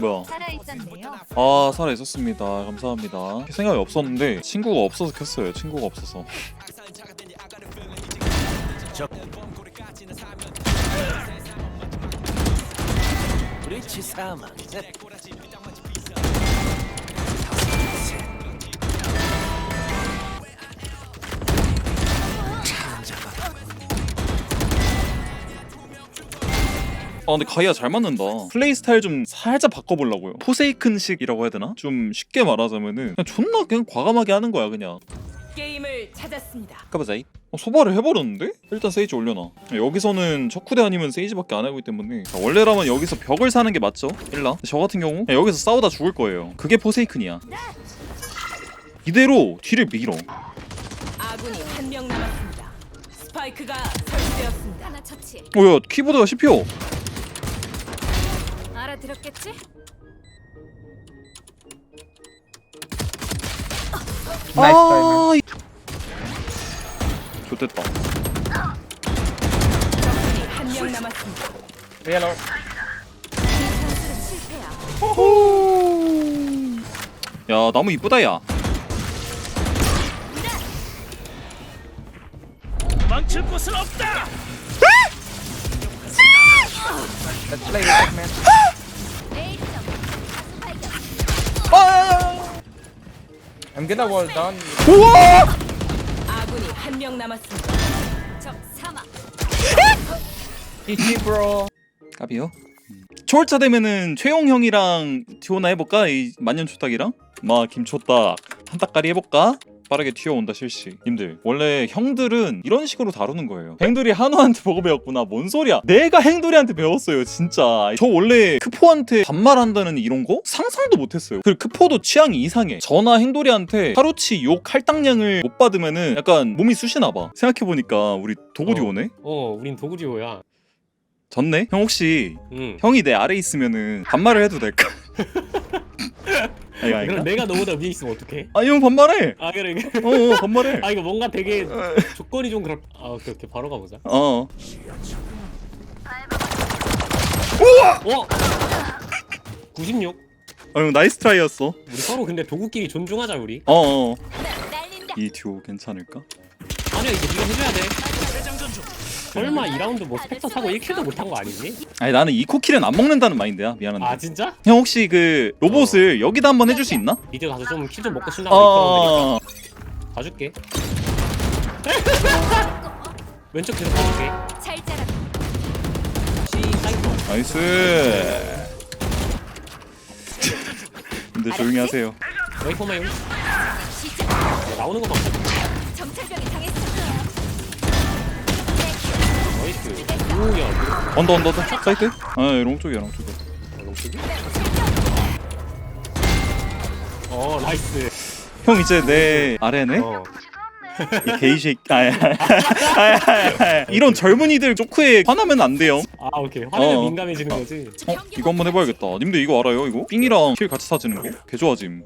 뭐야? 살아 있었네요. 아 살아 있었습니다. 감사합니다. 생각이 없었는데 친구가 없어서 켰어요. 친구가 없어서. 브릿지 사망 아 근데 가이아 잘 맞는다. 플레이 스타일 좀 살짝 바꿔보려고요. 포세이큰식이라고 해야 되나? 좀 쉽게 말하자면은 그냥 존나 그냥 과감하게 하는 거야 그냥. 게임을 찾았습니다. 까보자이. 어, 소바를 해버렸는데? 일단 세이지 올려놔. 여기서는 척후대 아니면 세이지밖에 안 하고 있기 때문에 자, 원래라면 여기서 벽을 사는 게 맞죠? 일라. 저 같은 경우 그냥 여기서 싸우다 죽을 거예요. 그게 포세이큰이야. 이대로 뒤를 밀어. 아군이 한 명 남았습니다. 스파이크가 설치되었습니다. 하나 처치. 뭐야 키보드가 씹혀. Nice try, man. 아, 좋됐다. 적군이 한 명 남았습니다. Real or 실패야. 야 나무 이쁘다 야. 망칠 곳은 없다 let's play with it, man. I'm gonna wall down. 우와! 아군이 한 명 남았습니다. 적 사망. GG, bro. 까비요. 초월차 되면은 최용 형이랑 듀오나 해볼까? 이 만년 초딱이랑? 마 김초딱 한따까리 해볼까? 빠르게 튀어온다 실시. 님들 원래 형들은 이런 식으로 다루는 거예요. 행돌이 한우한테 보고 배웠구나. 뭔 소리야? 내가 행돌이한테 배웠어요 진짜. 저 원래 크포한테 반말한다는 이런 거 상상도 못했어요. 그리고 크포도 취향이 이상해. 저나 행돌이한테 하루치 욕 할당량을 못 받으면은 약간 몸이 쑤시나 봐. 생각해보니까 우리 도구디오네? 어, 우린 도구지호야. 졌네? 형 혹시 응. 형이 내 아래 있으면은 반말을 해도 될까? 아니 아니 그럼 내가 너보다 위에 있으면 어떡해? 아니 형 반말해 아 그래. 그래. 어, 어 반말해 아 이거 뭔가 되게 조건이 좀 그렇. 아 오케이 오케이 바로 가보자. 어 어. 96. 어, 형 나이스 트라이였어 우리 서로 근데 도구끼리 존중하자 우리. 어어 날린다. 이 듀오 괜찮을까? 아니야 이제 네가 해줘야 돼. 설마 2라운드 뭐 스펙터 사고 1킬도 못한 거 아니지? 아니 나는 이 코킬은 안 먹는다는 마인드야 미안한데 아 진짜? 형 혹시 그 로봇을 여기다 한번 해줄 수 있나? 미드 가서 좀 킬 좀 먹고 쉰다고 어... 어 봐줄게. 왼쪽 계속 봐줄게. 잘 자라. C 사이트. 나이스 근데 조용히 하세요 여기 시작. 나오는 거 봐. 정찰병이 당 나이스. 오야. 언더 언더 언더 사이트? 아 롱 쪽이야 롱 쪽이야 롱쪽이? 어 나이스. 형 이제 내 아래네? 어. 이 게이식 아, 아, 아, 아, 이런 젊은이들 조크에 화나면 안 돼요 아 오케이 화면 어. 민감해지는 거지. 어? 이거 한번 해봐야겠다 님들 이거 알아요 이거? 삥이랑 킬 같이 사지는 거? 개 좋아짐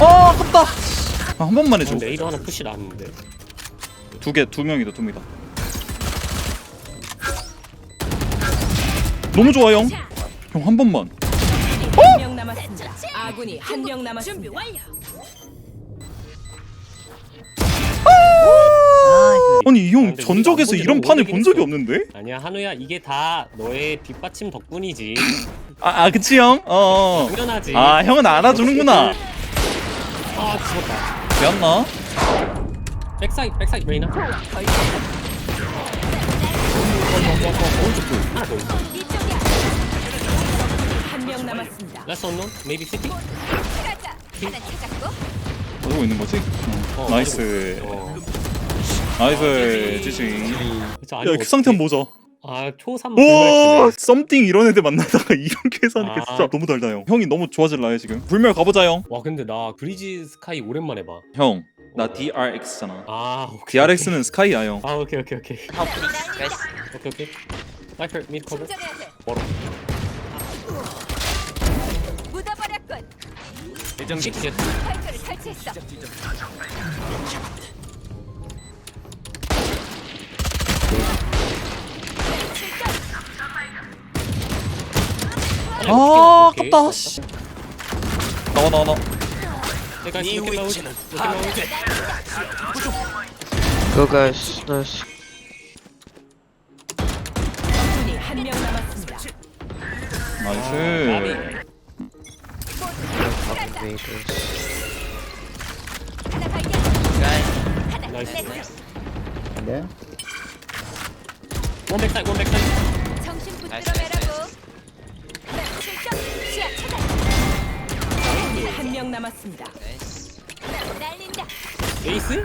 아 아깝다 아, 한 번만 해줘 레이더 하나 푸시 나왔는데. 두 개 두 명이다 두 명이다 너무 좋아 형형 한 번만 한명 남았습니다. 아군이 한 명 준비 남았습니다. 완료. 아니 이 아, 형 근데 전적에서 우리가 이런 안 판을 본 적이. 없는데? 아니야 한우야 이게 다 너의 뒷받침 덕분이지. 아, 아 그치 형? 어. 당연하지. 아 형은 알아주는구나 아 죽었다. 되었나? 백사이 백사이 레이나. 하나 더 있어. 이쪽이야. 한 명 남았습니다. Last unknown, maybe city. 가자. 하나 찾았고. 어디고 있는 거지? 어. 어, 나이스 어. 나이스 지지 그쵸, 아니, 야그 상태 한번 보자 아 초삼 오! 불멸치네. 썸띵 이런 애들 만나다가 이런 계산하니까 아. 진짜 너무 달다 형 형이 너무 좋아질라요 지금 불멸 가보자 와 근데 나 브리지 스카이 오랜만에 봐. 형형 나 DRX잖아 아 오케이. DRX는 스카이야 형 아 오케이 오케이 오케이 날린다. 오케이 오케이. 사이클 미드 커버. 충전해야 돼. 멀어. 묻어버렸군. 시티 제 파이크를 설치했어. 아 오케이. 아깝다 씨 나와 나와 나와 내가 네 이렇게 나오지. 위치는 이렇게 나오지. Go guys, nice. 적군이 한명 남았습니다. 나이스. 하나 발견. 나이스. 끝냈어. 원백 사이 원백 사이. 정신 붙들어 매라 명 남았습니다. 날린다. 에이스?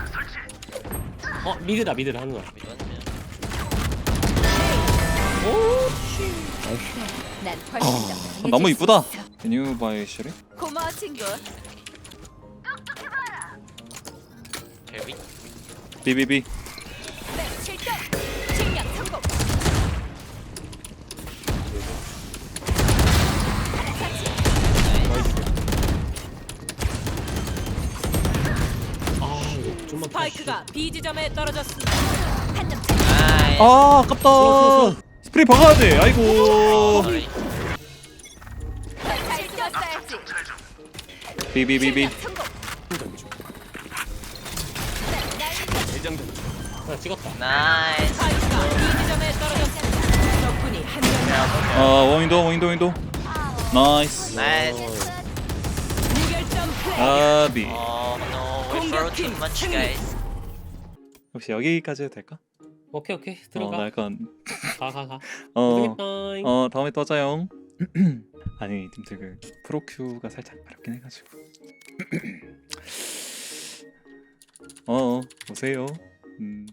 어 미드다 미드다 하는 거야. 난 훨씬 더 강해질 어, 너무 수 이쁘다 있어. You buy Sherry? 고마워 친구. 비비비 스파이크가 B 지점에 떨어졌습니다. 한점 차지. 아 아깝다 스프레이 박아야 돼 아이고. 비비비비 실력 성공. 전주. 날린다. 대장전 중. 하나 찍었다. 스파이크가 B 지점에 떨어졌습니다. 적군이 한명 남았습니다. 아 원윈도 원윈도 원윈도 나이스 무결점 플레이. 아비 Oh no, we borrowed too much, guys. 혹시 여기까지 해도 될까? 오케이 오케이 어, 나 들어가. 약간 가가 가. 어, 고생했다. 어 다음에 또 하자요 아니 님들 그 프로큐가 살짝 어렵긴 해가지고 어 어, 오세요 음